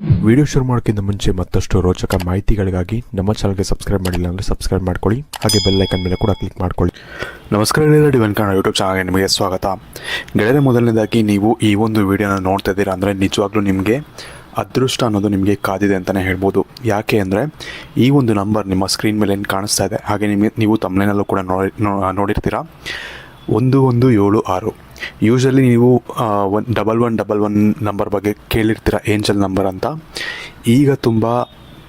Video ಶುರು ಮಾಡೋಕ್ಕಿಂತ ಮುಂಚೆ ಮತ್ತಷ್ಟು ರೋಚಕ ಮಾಹಿತಿಗಳಿಗಾಗಿ ನಮ್ಮ ಚಾನಲ್ಗೆ ಸಬ್ಸ್ಕ್ರೈಬ್ ಮಾಡಿಲ್ಲ ಅಂದರೆ ಸಬ್ಸ್ಕ್ರೈಬ್ ಮಾಡ್ಕೊಳ್ಳಿ. ಹಾಗೆ ಬೆಲ್ ಐಕನ್ ಮೇಲೆ ಕೂಡ ಕ್ಲಿಕ್ ಮಾಡ್ಕೊಳ್ಳಿ. ನಮಸ್ಕಾರ ಗೆಳೆಯರೆ, ಡಿವನ್ ಕನ್ನಡ ಯೂಟ್ಯೂಬ್ ಚಾನಲ್ಗೆ ನಿಮಗೆ ಸ್ವಾಗತ. ಗೆಳೆದ ಮೊದಲನೇದಾಗಿ ನೀವು ಈ ಒಂದು ವಿಡಿಯೋನ ನೋಡ್ತಾ ಇದ್ದೀರಾ ಅಂದರೆ ನಿಜವಾಗ್ಲೂ ನಿಮಗೆ ಅದೃಷ್ಟ ಅನ್ನೋದು ನಿಮಗೆ ಕಾದಿದೆ ಅಂತಲೇ ಹೇಳ್ಬೋದು. ಯಾಕೆ ಅಂದರೆ ಈ ಒಂದು ನಂಬರ್ ನಿಮ್ಮ ಸ್ಕ್ರೀನ್ ಮೇಲೆ ಏನು ಕಾಣಿಸ್ತಾ ಇದೆ, ಹಾಗೆ ನಿಮಗೆ ನೀವು ತಮ್ಮನೇನಲ್ಲೂ ಕೂಡ ನೋಡಿ ನೋಡಿರ್ತೀರಾ. ಒಂದು ಒಂದು ಏಳು ಆರು. ಯೂಶಲಿ ನೀವು one double one double one number ಬಗ್ಗೆ ಕೇಳಿರ್ತೀರ ಏಂಜಲ್ ನಂಬರ್ ಅಂತ? ಈಗ ತುಂಬ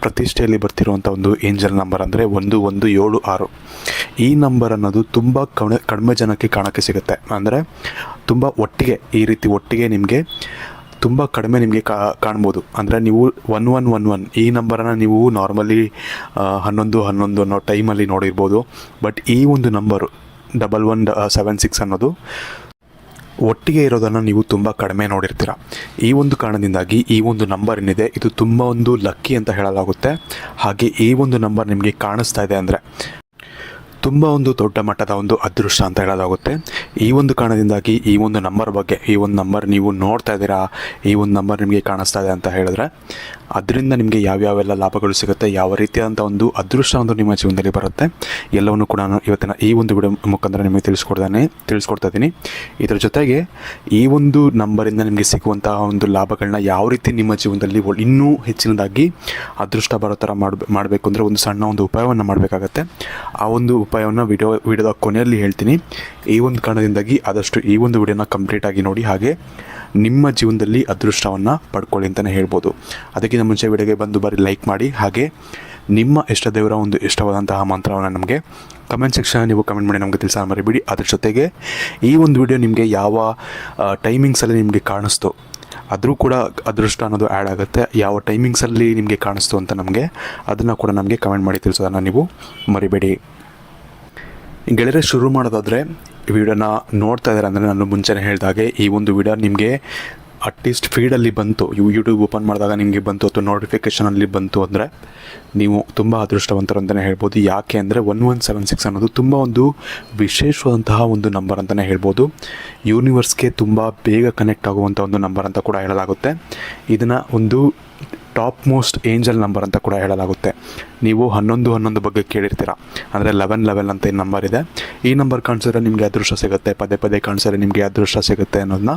ಪ್ರತಿಷ್ಠೆಯಲ್ಲಿ ಬರ್ತಿರುವಂಥ ಒಂದು ಏಂಜಲ್ ನಂಬರ್ ಅಂದರೆ ಒಂದು ಒಂದು, ಏಳು, ಆರು. ಈ ನಂಬರ್ ಅನ್ನೋದು ತುಂಬ ಕಣ, ಕಡಿಮೆ ಜನಕ್ಕೆ ಕಾಣೋಕ್ಕೆ ಸಿಗುತ್ತೆ. ಅಂದರೆ ತುಂಬ ಒಟ್ಟಿಗೆ, ಈ ರೀತಿ ಒಟ್ಟಿಗೆ ನಿಮಗೆ ತುಂಬ ಕಡಿಮೆ ನಿಮಗೆ ಕಾ, ಕಾಣ್ಬೋದು. ಅಂದರೆ ನೀವು ಒನ್ ಒನ್ ಒನ್ ಒನ್ ಈ ನಂಬರನ್ನು ನೀವು ನಾರ್ಮಲಿ ಹನ್ನೊಂದು ಹನ್ನೊಂದು ಅನ್ನೋ ಟೈಮಲ್ಲಿ ನೋಡಿರ್ಬೋದು. ಬಟ್ ಈ ಒಂದು number double one seven six ಅನ್ನೋದು ಒಟ್ಟಿಗೆ ಇರೋದನ್ನು ನೀವು ತುಂಬ ಕಡಿಮೆ ನೋಡಿರ್ತೀರ. ಈ ಒಂದು ಕಾರಣದಿಂದಾಗಿ ಈ ಒಂದು ನಂಬರ್ ಏನಿದೆ, ಇದು ತುಂಬ ಒಂದು ಲಕ್ಕಿ ಅಂತ ಹೇಳಲಾಗುತ್ತೆ. ಹಾಗೆ ಈ ಒಂದು ನಂಬರ್ ನಿಮಗೆ ಕಾಣಿಸ್ತಾ ಇದೆ ಅಂದರೆ ತುಂಬ ಒಂದು ದೊಡ್ಡ ಮಟ್ಟದ ಒಂದು ಅದೃಷ್ಟ ಅಂತ ಹೇಳೋದಾಗುತ್ತೆ ಈ ಒಂದು ಕಾರಣದಿಂದಾಗಿ ಈ ಒಂದು ನಂಬರ್ ಬಗ್ಗೆ, ಈ ಒಂದು ನಂಬರ್ ನೀವು ನೋಡ್ತಾ ಇದ್ದೀರಾ, ಈ ಒಂದು ನಂಬರ್ ನಿಮಗೆ ಕಾಣಿಸ್ತಾ ಇದೆ ಅಂತ ಹೇಳಿದ್ರೆ, ಅದರಿಂದ ನಿಮಗೆ ಯಾವ್ಯಾವೆಲ್ಲ ಲಾಭಗಳು ಸಿಗುತ್ತೆ, ಯಾವ ರೀತಿಯಾದಂಥ ಒಂದು ಅದೃಷ್ಟ ಒಂದು ನಿಮ್ಮ ಜೀವನದಲ್ಲಿ ಬರುತ್ತೆ, ಎಲ್ಲವನ್ನು ಕೂಡ ನಾನು ಇವತ್ತಿನ ಈ ಒಂದು ವಿಡಿಯೋ ಮುಖಾಂತರ ನಿಮಗೆ ತಿಳಿಸ್ಕೊಡ್ತಾನೆ, ತಿಳಿಸ್ಕೊಡ್ತಾ ಇದ್ದೀನಿ. ಇದರ ಜೊತೆಗೆ ಈ ಒಂದು ನಂಬರಿಂದ ನಿಮಗೆ ಸಿಗುವಂತಹ ಒಂದು ಲಾಭಗಳನ್ನ ಯಾವ ರೀತಿ ನಿಮ್ಮ ಜೀವನದಲ್ಲಿ ಇನ್ನೂ ಹೆಚ್ಚಿನದಾಗಿ ಅದೃಷ್ಟ ಬರೋ ಥರ ಮಾಡ್ ಮಾಡಬೇಕು ಅಂದರೆ ಒಂದು ಸಣ್ಣ ಒಂದು ಉಪಾಯವನ್ನು ಮಾಡಬೇಕಾಗತ್ತೆ. ಆ ಒಂದು ಉಪಾಯವನ್ನು ವಿಡಿಯೋ ವಿಡಿಯೋದ ಕೊನೆಯಲ್ಲಿ ಹೇಳ್ತೀನಿ. ಈ ಒಂದು ಕಾರಣದಿಂದಾಗಿ ಆದಷ್ಟು ಈ ಒಂದು ವಿಡಿಯೋನ ಕಂಪ್ಲೀಟಾಗಿ ನೋಡಿ, ಹಾಗೆ ನಿಮ್ಮ ಜೀವನದಲ್ಲಿ ಅದೃಷ್ಟವನ್ನು ಪಡ್ಕೊಳ್ಳಿ ಅಂತಲೇ ಹೇಳ್ಬೋದು. ಅದಕ್ಕಿಂತ ಮುಂಚೆ ವಿಡಿಯೋಗೆ ಬಂದು ಬರಿ ಲೈಕ್ ಮಾಡಿ, ಹಾಗೆ ನಿಮ್ಮ ಇಷ್ಟ ದೇವರ ಒಂದು ಇಷ್ಟವಾದಂತಹ ಮಂತ್ರವನ್ನು ನಮಗೆ ಕಮೆಂಟ್ ಸೆಕ್ಷನ್ ನೀವು ಕಮೆಂಟ್ ಮಾಡಿ, ನಮಗೆ ತಿಳಿಸ ಮರಿಬಿಡಿ. ಅದ್ರ ಜೊತೆಗೆ ಈ ಒಂದು ವಿಡಿಯೋ ನಿಮಗೆ ಯಾವ ಟೈಮಿಂಗ್ಸಲ್ಲಿ ನಿಮಗೆ ಕಾಣಿಸ್ತು, ಆದರೂ ಕೂಡ ಅದೃಷ್ಟ ಅನ್ನೋದು ಆ್ಯಡ್ ಆಗುತ್ತೆ. ಯಾವ ಟೈಮಿಂಗ್ಸಲ್ಲಿ ನಿಮಗೆ ಕಾಣಿಸ್ತು ಅಂತ ನಮಗೆ, ಅದನ್ನು ಕೂಡ ನಮಗೆ ಕಮೆಂಟ್ ಮಾಡಿ ತಿಳಿಸೋದನ್ನು ನೀವು ಮರಿಬೇಡಿ. ಗೆಳೆಯರೆ, ಶುರು ಮಾಡೋದಾದರೆ ಈ ವಿಡಿಯೋನ ನೋಡ್ತಾ ಇದ್ದಾರೆ ಅಂದರೆ ನಾನು ಮುಂಚೆನೇ ಹೇಳಿದಾಗೆ ಈ ಒಂದು ವಿಡಿಯೋ ನಿಮಗೆ ಅಟ್ಲೀಸ್ಟ್ ಫೀಡಲ್ಲಿ ಬಂತು. ಯೂಟ್ಯೂಬ್ ಓಪನ್ ಮಾಡಿದಾಗ ನಿಮಗೆ ಬಂತು ಅಥವಾ ನೋಟಿಫಿಕೇಷನಲ್ಲಿ ಬಂತು ಅಂದರೆ ನೀವು ತುಂಬ ಅದೃಷ್ಟವಂತರು ಅಂತಲೇ ಹೇಳ್ಬೋದು. ಯಾಕೆ ಅಂದರೆ ಒನ್ ಒನ್ ಸೆವೆನ್ ಸಿಕ್ಸ್ ಅನ್ನೋದು ತುಂಬ ಒಂದು ವಿಶೇಷವಾದಂತಹ ಒಂದು ನಂಬರ್ ಅಂತಲೇ ಹೇಳ್ಬೋದು. ಯೂನಿವರ್ಸ್ಗೆ ತುಂಬ ಬೇಗ ಕನೆಕ್ಟ್ ಆಗುವಂಥ ಒಂದು ನಂಬರ್ ಅಂತ ಕೂಡ ಹೇಳಲಾಗುತ್ತೆ. ಇದನ್ನು ಒಂದು ಟಾಪ್ ಮೋಸ್ಟ್ ಏಂಜಲ್ ನಂಬರ್ ಅಂತ ಕೂಡ ಹೇಳಲಾಗುತ್ತೆ. ನೀವು ಹನ್ನೊಂದು ಹನ್ನೊಂದು ಬಗ್ಗೆ ಕೇಳಿರ್ತೀರ. ಅಂದರೆ ಲೆವೆನ್ ಲೆವೆಲ್ ಅಂತ ಈ ನಂಬರ್ ಇದೆ. ಈ ನಂಬರ್ ಕಾಣಿಸಿದ್ರೆ ನಿಮಗೆ ಅದೃಷ್ಟ ಸಿಗುತ್ತೆ. ಪದೇ ಪದೇ ಕಾಣಿಸಿದ್ರೆ ನಿಮಗೆ ಅದೃಷ್ಟ ಸಿಗುತ್ತೆ ಅನ್ನೋದನ್ನ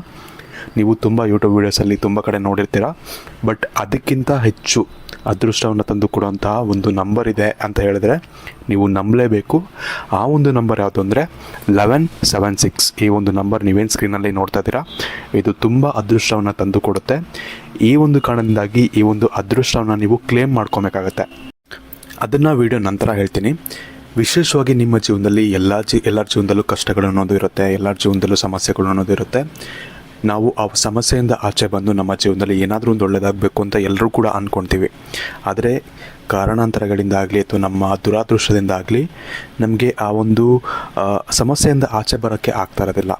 ನೀವು ತುಂಬ ಯೂಟ್ಯೂಬ್ ವೀಡಿಯೋಸಲ್ಲಿ ತುಂಬ ಕಡೆ ನೋಡಿರ್ತೀರ. ಬಟ್ ಅದಕ್ಕಿಂತ ಹೆಚ್ಚು ಅದೃಷ್ಟವನ್ನು ತಂದು ಕೊಡುವಂತಹ ಒಂದು ನಂಬರ್ ಇದೆ ಅಂತ ಹೇಳಿದ್ರೆ, ನೀವು ನಂಬಲೇಬೇಕು. ಆ ಒಂದು ನಂಬರ್ ಯಾವುದು ಅಂದರೆ ಲೆವೆನ್ ಸೆವೆನ್ ಸಿಕ್ಸ್ ಈ ಒಂದು ನಂಬರ್ ನೀವೇನು ಸ್ಕ್ರೀನಲ್ಲಿ ನೋಡ್ತಾ ಇದ್ದೀರಾ, ಇದು ತುಂಬ ಅದೃಷ್ಟವನ್ನು ತಂದು ಕೊಡುತ್ತೆ. ಈ ಒಂದು ಕಾರಣದಿಂದಾಗಿ ಈ ಒಂದು ಅದೃಷ್ಟವನ್ನು ನೀವು ಕ್ಲೇಮ್ ಮಾಡ್ಕೊಬೇಕಾಗತ್ತೆ. ಅದನ್ನು ವಿಡಿಯೋ ನಂತರ ಹೇಳ್ತೀನಿ. ವಿಶೇಷವಾಗಿ ನಿಮ್ಮ ಜೀವನದಲ್ಲಿ ಎಲ್ಲ ಜೀ, ಎಲ್ಲರ ಜೀವನದಲ್ಲೂ ಕಷ್ಟಗಳು ಅನ್ನೋದು ಇರುತ್ತೆ, ಎಲ್ಲರ ಜೀವನದಲ್ಲೂ ಸಮಸ್ಯೆಗಳು ಅನ್ನೋದು ಇರುತ್ತೆ. ನಾವು ಆ ಸಮಸ್ಯೆಯಿಂದ ಆಚೆ ಬಂದು ನಮ್ಮ ಜೀವನದಲ್ಲಿ ಏನಾದರೂ ಒಂದು ಒಳ್ಳೆಯದಾಗಬೇಕು ಅಂತ ಎಲ್ಲರೂ ಕೂಡ ಅಂದ್ಕೊಳ್ತೀವಿ ಆದರೆ ಕಾರಣಾಂತರಗಳಿಂದಾಗಲಿ ಅಥವಾ ನಮ್ಮ ದುರಾದೃಷ್ಟದಿಂದಾಗಲಿ ನಮಗೆ ಆ ಒಂದು ಸಮಸ್ಯೆಯಿಂದ ಆಚೆ ಬರೋಕ್ಕೆ ಆಗ್ತಾ ಇರೋದಿಲ್ಲ.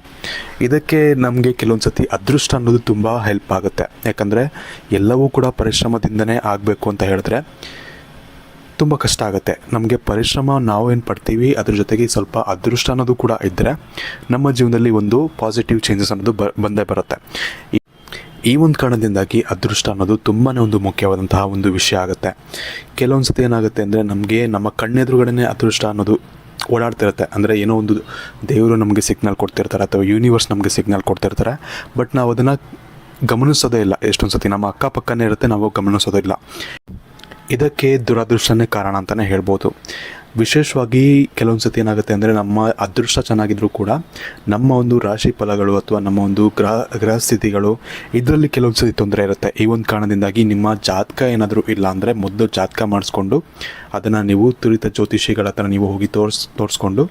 ಇದಕ್ಕೆ ನಮಗೆ ಕೆಲವೊಂದು ಸತಿ ಅದೃಷ್ಟ ಅನ್ನೋದು ತುಂಬ ಹೆಲ್ಪ್ ಆಗುತ್ತೆ. ಯಾಕಂದರೆ ಎಲ್ಲವೂ ಕೂಡ ಪರಿಶ್ರಮದಿಂದನೇ ಆಗಬೇಕು ಅಂತ ಹೇಳಿದ್ರೆ ತುಂಬ ಕಷ್ಟ ಆಗುತ್ತೆ. ನಮಗೆ ಪರಿಶ್ರಮ, ನಾವು ಏನು ಪಡ್ತೀವಿ, ಅದ್ರ ಜೊತೆಗೆ ಸ್ವಲ್ಪ ಅದೃಷ್ಟ ಅನ್ನೋದು ಕೂಡ ಇದ್ದರೆ ನಮ್ಮ ಜೀವನದಲ್ಲಿ ಒಂದು ಪಾಸಿಟಿವ್ ಚೇಂಜಸ್ ಅನ್ನೋದು ಬ, ಬಂದೇ ಬರುತ್ತೆ. ಈ- ಒಂದು ಕಾರಣದಿಂದಾಗಿ ಅದೃಷ್ಟ ಅನ್ನೋದು ತುಂಬಾ ಒಂದು ಮುಖ್ಯವಾದಂತಹ ಒಂದು ವಿಷಯ ಆಗುತ್ತೆ. ಕೆಲವೊಂದು ಸತಿ ಏನಾಗುತ್ತೆ ಅಂದರೆ ನಮಗೆ ನಮ್ಮ ಕಣ್ಣೆದುರುಗಡೆನೇ ಅದೃಷ್ಟ ಅನ್ನೋದು ಓಡಾಡ್ತಿರುತ್ತೆ. ಅಂದರೆ ಏನೋ ಒಂದು ದೇವರು ನಮಗೆ ಸಿಗ್ನಲ್ ಕೊಡ್ತಿರ್ತಾರೆ ಅಥವಾ ಯೂನಿವರ್ಸ್ ನಮಗೆ ಸಿಗ್ನಲ್ ಕೊಡ್ತಿರ್ತಾರೆ. ಬಟ್ ನಾವು ಅದನ್ನು ಗಮನಿಸೋದೇ ಇಲ್ಲ. ಎಷ್ಟೊಂದು ಸತಿ ನಮ್ಮ ಅಕ್ಕಪಕ್ಕನೇ ಇರುತ್ತೆ, ನಾವು ಗಮನಿಸೋದಿಲ್ಲ ಇದಕ್ಕೆ ದುರದೃಷ್ಟನೇ ಕಾರಣ ಅಂತಲೇ ಹೇಳ್ಬೋದು. ವಿಶೇಷವಾಗಿ ಕೆಲವೊಂದು ಸತಿ ಏನಾಗುತ್ತೆ ಅಂದರೆ ನಮ್ಮ ಅದೃಷ್ಟ ಚೆನ್ನಾಗಿದ್ರೂ ಕೂಡ ನಮ್ಮ ಒಂದು ರಾಶಿ ಫಲಗಳು ಅಥವಾ ನಮ್ಮ ಒಂದು ಗ್ರಹ ಗ್ರಹ ಸ್ಥಿತಿಗಳು ಇದರಲ್ಲಿ ಕೆಲವೊಂದು ಸತಿ ತೊಂದರೆ ಇರುತ್ತೆ. ಈ ಒಂದು ಕಾರಣದಿಂದಾಗಿ ನಿಮ್ಮ ಜಾತಕ ಏನಾದರೂ ಇಲ್ಲ ಅಂದರೆ ಮೊದಲು ಜಾತಕ ಮಾಡಿಸ್ಕೊಂಡು ಅದನ್ನು ನೀವು ತುರಿತ ಜ್ಯೋತಿಷಿಗಳ ಹತ್ರ ನೀವು ಹೋಗಿ ತೋರಿಸ್, ತೋರಿಸ್ಕೊಂಡು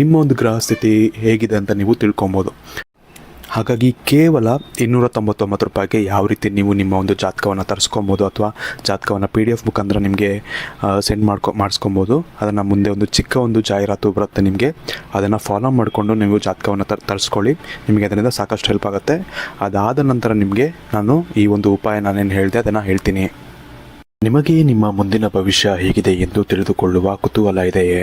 ನಿಮ್ಮ ಒಂದು ಗ್ರಹ ಸ್ಥಿತಿ ಹೇಗಿದೆ ಅಂತ ನೀವು ತಿಳ್ಕೊಬೋದು. ಹಾಗಾಗಿ ಕೇವಲ ಇನ್ನೂರ ತೊಂಬತ್ತೊಂಬತ್ತು ರೂಪಾಯಿಗೆ ಯಾವ ರೀತಿ ನೀವು ನಿಮ್ಮ ಒಂದು ಜಾತಕವನ್ನು ತರಿಸ್ಕೊಬೋದು ಅಥವಾ ಜಾತಕವನ್ನು ಪಿ ಡಿ ಎಫ್ ಮುಖಾಂತರ ನಿಮಗೆ ಸೆಂಡ್ ಮಾಡ್ಕೊ, ಮಾಡಿಸ್ಕೊಬೋದು. ಅದನ್ನು ಮುಂದೆ ಒಂದು ಚಿಕ್ಕ ಒಂದು ಜಾಹೀರಾತು ಬರುತ್ತೆ ನಿಮಗೆ. ಅದನ್ನು ಫಾಲೋ ಮಾಡಿಕೊಂಡು ನೀವು ಜಾತಕವನ್ನು ತರ್ ತರಿಸ್ಕೊಳ್ಳಿ. ನಿಮಗೆ ಅದರಿಂದ ಸಾಕಷ್ಟು ಹೆಲ್ಪ್ ಆಗುತ್ತೆ. ಅದಾದ ನಂತರ ನಿಮಗೆ ನಾನು ಈ ಒಂದು ಉಪಾಯ ನಾನೇನು ಹೇಳಿದೆ ಅದನ್ನು ಹೇಳ್ತೀನಿ. ನಿಮಗೆ ನಿಮ್ಮ ಮುಂದಿನ ಭವಿಷ್ಯ ಹೇಗಿದೆ ಎಂದು ತಿಳಿದುಕೊಳ್ಳುವ ಕುತೂಹಲ ಇದೆಯೇ?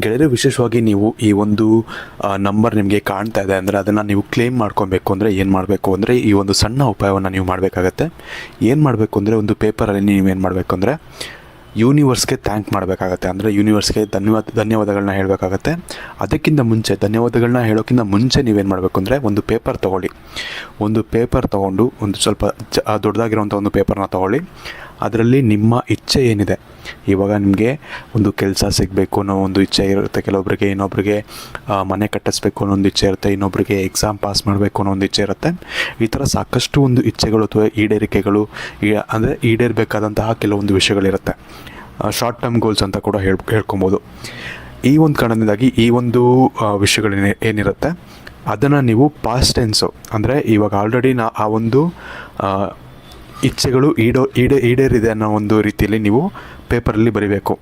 ಗೆಳೆಯರು, ವಿಶೇಷವಾಗಿ ನೀವು ಈ ಒಂದು ನಂಬರ್ ನಿಮಗೆ ಕಾಣ್ತಾ ಇದೆ ಅಂದರೆ ಅದನ್ನು ನೀವು ಕ್ಲೇಮ್ ಮಾಡ್ಕೊಬೇಕು ಅಂದರೆ ಏನು ಮಾಡಬೇಕು ಅಂದರೆ ಈ ಒಂದು ಸಣ್ಣ ಉಪಾಯವನ್ನು ನೀವು ಮಾಡಬೇಕಾಗತ್ತೆ. ಏನು ಮಾಡಬೇಕು ಅಂದರೆ ಒಂದು ಪೇಪರಲ್ಲಿ ಏನು ಮಾಡಬೇಕು ಅಂದರೆ ಯೂನಿವರ್ಸ್ಗೆ ಥ್ಯಾಂಕ್ ಮಾಡಬೇಕಾಗತ್ತೆ. ಅಂದರೆ ಯೂನಿವರ್ಸ್ಗೆ ಧನ್ಯವಾದ ಧನ್ಯವಾದಗಳನ್ನ ಹೇಳಬೇಕಾಗತ್ತೆ. ಅದಕ್ಕಿಂತ ಮುಂಚೆ ಧನ್ಯವಾದಗಳನ್ನ ಹೇಳೋಕ್ಕಿಂತ ಮುಂಚೆ ನೀವೇನು ಮಾಡಬೇಕು ಅಂದರೆ ಒಂದು ಪೇಪರ್ ತೊಗೊಳ್ಳಿ. ಒಂದು ಪೇಪರ್ ತೊಗೊಂಡು ಒಂದು ಸ್ವಲ್ಪ ಜ ದೊಡ್ಡದಾಗಿರೋವಂಥ ಒಂದು ಪೇಪರ್ನ ತೊಗೊಳ್ಳಿ. ಅದರಲ್ಲಿ ನಿಮ್ಮ ಇಚ್ಛೆ ಏನಿದೆ? ಇವಾಗ ನಿಮಗೆ ಒಂದು ಕೆಲಸ ಸಿಗಬೇಕು ಅನ್ನೋ ಒಂದು ಇಚ್ಛೆ ಇರುತ್ತೆ. ಕೆಲವೊಬ್ಬರಿಗೆ ಇನ್ನೊಬ್ಬರಿಗೆ ಮನೆ ಕಟ್ಟಿಸ್ಬೇಕು ಅನ್ನೋ ಒಂದು ಇಚ್ಛೆ ಇರುತ್ತೆ. ಇನ್ನೊಬ್ಬರಿಗೆ ಎಕ್ಸಾಮ್ ಪಾಸ್ ಮಾಡಬೇಕು ಅನ್ನೋ ಒಂದು ಇಚ್ಛೆ ಇರುತ್ತೆ. ಈ ಥರ ಸಾಕಷ್ಟು ಒಂದು ಇಚ್ಛೆಗಳು ಅಥವಾ ಈಡೇರಿಕೆಗಳು ಅಂದರೆ ಈಡೇರಬೇಕಾದಂತಹ ಕೆಲವೊಂದು ವಿಷಯಗಳಿರುತ್ತೆ. ಶಾರ್ಟ್ ಟರ್ಮ್ ಗೋಲ್ಸ್ ಅಂತ ಕೂಡ ಹೇಳ್ ಹೇಳ್ಕೊಬೋದು. ಈ ಒಂದು ಕಾರಣದಿಂದಾಗಿ ಈ ಒಂದು ಆ, ವಿಷಯಗಳು ಏನಿರುತ್ತೆ? ಅದನ್ನು ನೀವು ಪಾಸ್ಟ್ ಟೆನ್ಸು ಅಂದರೆ ಇವಾಗ ಆಲ್ರೆಡಿ ನಾ ಆ ಒಂದು ಇಚ್ಛೆಗಳು ಈಡೋ, ಈಡೇ, ಈಡೇರಿದೆ ಅನ್ನೋ ಒಂದು ರೀತಿಯಲ್ಲಿ ನೀವು ಪೇಪರಲ್ಲಿ ಬರಿಬೇಕು.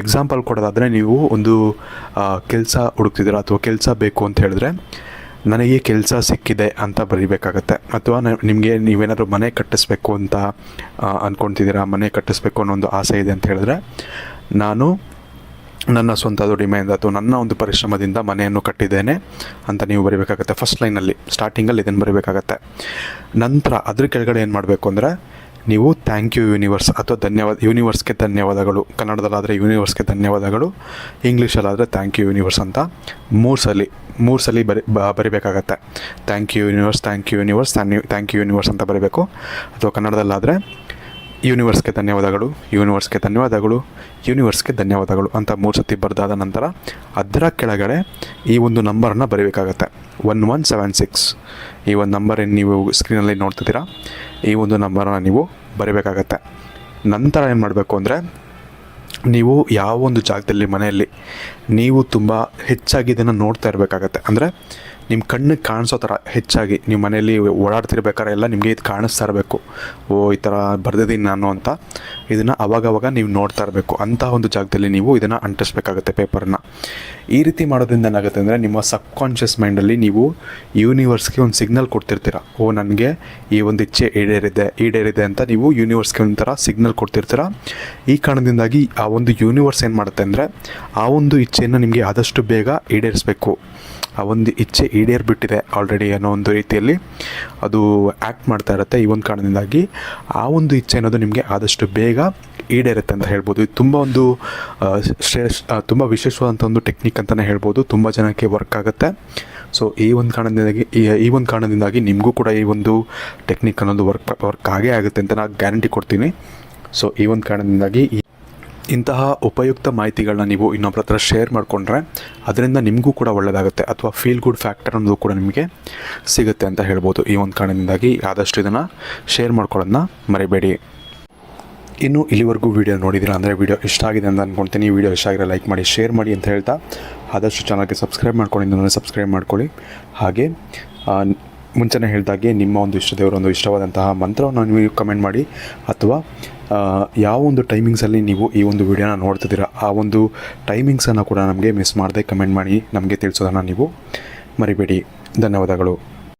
ಎಕ್ಸಾಂಪಲ್ ಕೊಡೋದಾದರೆ ನೀವು ಒಂದು ಕೆಲಸ ಹುಡುಕ್ತಿದ್ದೀರ ಅಥವಾ ಕೆಲಸ ಬೇಕು ಅಂತ ಹೇಳಿದ್ರೆ, ನನಗೆ ಕೆಲಸ ಸಿಕ್ಕಿದೆ ಅಂತ ಬರಿಬೇಕಾಗತ್ತೆ. ಅಥವಾ ನಿಮಗೆ ನೀವೇನಾದರೂ ಮನೆ ಕಟ್ಟಿಸ್ಬೇಕು ಅಂತ ಅಂದ್ಕೊತಿದ್ದೀರಾ ಮನೆ ಕಟ್ಟಿಸ್ಬೇಕು ಅನ್ನೋ ಒಂದು ಆಸೆ ಇದೆ ಅಂತ ಹೇಳಿದ್ರೆ, ನಾನು ನನ್ನ ಸ್ವಂತ ದುಡಿಮೆಯಿಂದ ಅಥವಾ ನನ್ನ ಒಂದು ಪರಿಶ್ರಮದಿಂದ ಮನೆಯನ್ನು ಕಟ್ಟಿದ್ದೇನೆ ಅಂತ ನೀವು ಬರೀಬೇಕಾಗತ್ತೆ. ಫಸ್ಟ್ ಲೈನಲ್ಲಿ ಸ್ಟಾರ್ಟಿಂಗಲ್ಲಿ ಇದನ್ನು ಬರೀಬೇಕಾಗತ್ತೆ. ನಂತರ ಅದ್ರ ಕೆಳಗಡೆ ಏನು ಮಾಡಬೇಕು ಅಂದರೆ ನೀವು ಥ್ಯಾಂಕ್ ಯು ಯೂನಿವರ್ಸ್ ಅಥವಾ ಧನ್ಯವಾದ ಯೂನಿವರ್ಸ್ಗೆ ಧನ್ಯವಾದಗಳು, ಕನ್ನಡದಲ್ಲಾದರೆ ಯೂನಿವರ್ಸ್ಗೆ ಧನ್ಯವಾದಗಳು, ಇಂಗ್ಲೀಷಲ್ಲಾದರೆ ಥ್ಯಾಂಕ್ ಯು ಯೂನಿವರ್ಸ್ ಅಂತ ಮೂರು ಸಲ ಮೂರು ಸಲ ಬರಿ ಬರಿಬೇಕಾಗತ್ತೆ. Thank you universe thank you universe thank you universe ಅಂತ ಬರಿಬೇಕು. ಅಥವಾ ಕನ್ನಡದಲ್ಲಾದರೆ ಯೂನಿವರ್ಸ್ಗೆ ಧನ್ಯವಾದಗಳು ಯೂನಿವರ್ಸ್ಗೆ ಧನ್ಯವಾದಗಳು ಯೂನಿವರ್ಸ್ಗೆ ಧನ್ಯವಾದಗಳು ಅಂತ ಮೂರು ಸತಿ ಬರೆದಾದ ನಂತರ ಅದರ ಕೆಳಗಡೆ ಈ ಒಂದು ನಂಬರನ್ನು ಬರೀಬೇಕಾಗತ್ತೆ. One one seven six. ಈ ಒಂದು ನಂಬರ್ ಏನು ನೀವು ಸ್ಕ್ರೀನಲ್ಲಿ ನೋಡ್ತಿದ್ದೀರಾ. ಈ ಒಂದು ನಂಬರನ್ನು ನೀವು ಬರೀಬೇಕಾಗತ್ತೆ. ನಂತರ ಏನು ಮಾಡಬೇಕು ಅಂದರೆ, ನೀವು ಯಾವ ಒಂದು ಜಾಗದಲ್ಲಿ ಮನೆಯಲ್ಲಿ ನೀವು ತುಂಬ ಹೆಚ್ಚಾಗಿ ಇದನ್ನು ನೋಡ್ತಾ ಇರಬೇಕಾಗತ್ತೆ. ಅಂದರೆ ನಿಮ್ಮ ಕಣ್ಣಿಗೆ ಕಾಣಿಸೋ ಥರ ಹೆಚ್ಚಾಗಿ ನೀವು ಮನೆಯಲ್ಲಿ ಓಡಾಡ್ತಿರ್ಬೇಕಾದ್ರೆ ಎಲ್ಲ ನಿಮಗೆ ಇದು ಕಾಣಿಸ್ತಾ ಇರಬೇಕು. ಓ, ಈ ಥರ ಬರ್ದಿದ್ದೀನಿ ನಾನು ಅಂತ ಇದನ್ನು ಅವಾಗವಾಗ ನೀವು ನೋಡ್ತಾ ಇರಬೇಕು. ಅಂತಹ ಒಂದು ಜಾಗದಲ್ಲಿ ನೀವು ಇದನ್ನು ಅಂಟಿಸ್ಬೇಕಾಗತ್ತೆ ಪೇಪರ್ನ. ಈ ರೀತಿ ಮಾಡೋದ್ರಿಂದ ಏನಾಗುತ್ತೆ ಅಂದರೆ ನಿಮ್ಮ ಸಬ್ ಕಾನ್ಷಿಯಸ್ ಮೈಂಡಲ್ಲಿ ನೀವು ಯೂನಿವರ್ಸ್ಗೆ ಒಂದು ಸಿಗ್ನಲ್ ಕೊಡ್ತಿರ್ತೀರ. ಓ, ನನಗೆ ಈ ಒಂದು ಇಚ್ಛೆ ಈಡೇರಿದೆ ಈಡೇರಿದೆ ಅಂತ ನೀವು ಯೂನಿವರ್ಸ್ಗೆ ಒಂಥರ ಸಿಗ್ನಲ್ ಕೊಡ್ತಿರ್ತೀರ. ಈ ಕಾರಣದಿಂದಾಗಿ ಆ ಒಂದು ಯೂನಿವರ್ಸ್ ಏನು ಮಾಡುತ್ತೆ ಅಂದರೆ ಆ ಒಂದು ಇಚ್ಛೆಯನ್ನು ನಿಮಗೆ ಆದಷ್ಟು ಬೇಗ ಈಡೇರಿಸಬೇಕು. ಆ ಒಂದು ಇಚ್ಛೆ ಈಡೇರಿಬಿಟ್ಟಿದೆ ಆಲ್ರೆಡಿ ಅನ್ನೋ ಒಂದು ರೀತಿಯಲ್ಲಿ. ಅದು ಆ್ಯಕ್ಟ್ ಮಾಡ್ತಾ ಇರುತ್ತೆ ಈ ಒಂದು ಕಾರಣದಿಂದಾಗಿ. ಆ ಒಂದು ಇಚ್ಛೆ ಅನ್ನೋದು ನಿಮಗೆ ಆದಷ್ಟು ಬೇಗ ಈಡೇರುತ್ತೆ ಅಂತ ಹೇಳ್ಬೋದು. ಇದು ತುಂಬ ಒಂದು ಶ್ರೇಷ್ ತುಂಬ ವಿಶೇಷವಾದಂಥ ಒಂದು ಟೆಕ್ನಿಕ್ ಅಂತಲೇ ಹೇಳ್ಬೋದು. ತುಂಬ ಜನಕ್ಕೆ ವರ್ಕ್ ಆಗುತ್ತೆ. ಸೊ ಈ ಒಂದು ಕಾರಣದಿಂದಾಗಿ, ಈ- ಒಂದು ಕಾರಣದಿಂದಾಗಿ ನಿಮಗೂ ಕೂಡ ಈ ಒಂದು ಟೆಕ್ನಿಕ್ ಅನ್ನೋದು ವರ್ಕ್ ವರ್ಕ್ ಆಗೇ ಆಗುತ್ತೆ ಅಂತ ನಾನು ಗ್ಯಾರಂಟಿ ಕೊಡ್ತೀನಿ. ಸೊ ಈ ಒಂದು ಕಾರಣದಿಂದಾಗಿ ಇಂತಹ ಉಪಯುಕ್ತ ಮಾಹಿತಿಗಳನ್ನ ನೀವು ಇನ್ನೊಬ್ಬರ ಹತ್ರ ಶೇರ್ ಮಾಡಿಕೊಂಡ್ರೆ ಅದರಿಂದ ನಿಮಗೂ ಕೂಡ ಒಳ್ಳೆಯದಾಗುತ್ತೆ ಅಥವಾ ಫೀಲ್ ಗುಡ್ ಫ್ಯಾಕ್ಟರ್ ಅನ್ನೋದು ಕೂಡ ನಿಮಗೆ ಸಿಗುತ್ತೆ ಅಂತ ಹೇಳ್ಬೋದು. ಈ ಒಂದು ಕಾರಣದಿಂದಾಗಿ ಆದಷ್ಟು ಇದನ್ನು ಶೇರ್ ಮಾಡ್ಕೊಳ್ಳೋದನ್ನ ಮರಿಬೇಡಿ. ಇನ್ನು ಇಲ್ಲಿವರೆಗೂ ವೀಡಿಯೋ ನೋಡಿದಿರ ಅಂದರೆ ವೀಡಿಯೋ ಇಷ್ಟ ಆಗಿದೆ ಅಂತ ಅಂದ್ಕೊಳ್ತೀನಿ ವೀಡಿಯೋ ಇಷ್ಟ ಆಗಿರೋ ಲೈಕ್ ಮಾಡಿ ಶೇರ್ ಮಾಡಿ ಅಂತ ಹೇಳ್ತಾ ಆದಷ್ಟು ಚಾನಲ್ಗೆ ಸಬ್ಸ್ಕ್ರೈಬ್ ಮಾಡ್ಕೊಳ್ಳಿ ಸಬ್ಸ್ಕ್ರೈಬ್ ಮಾಡ್ಕೊಳ್ಳಿ. ಹಾಗೆ ಮುಂಚೆನೇ ಹೇಳಿದಾಗೆ ನಿಮ್ಮ ಒಂದು ಇಷ್ಟ ದೇವರ ಒಂದು ಇಷ್ಟವಾದಂತಹ ಮಂತ್ರವನ್ನು ನೀವು ಕಮೆಂಟ್ ಮಾಡಿ ಅಥವಾ ಯಾವ ಒಂದು ಟೈಮಿಂಗ್ಸಲ್ಲಿ ನೀವು ಈ ಒಂದು ವಿಡಿಯೋನ ನೋಡ್ತಿದ್ದೀರಾ, ಆ ಒಂದು ಟೈಮಿಂಗ್ಸನ್ನು ಕೂಡ ನಮಗೆ ಮಿಸ್ ಮಾಡದೆ ಕಮೆಂಟ್ ಮಾಡಿ ನಮಗೆ ತಿಳಿಸೋದನ್ನು ನೀವು ಮರಿಬೇಡಿ. ಧನ್ಯವಾದಗಳು.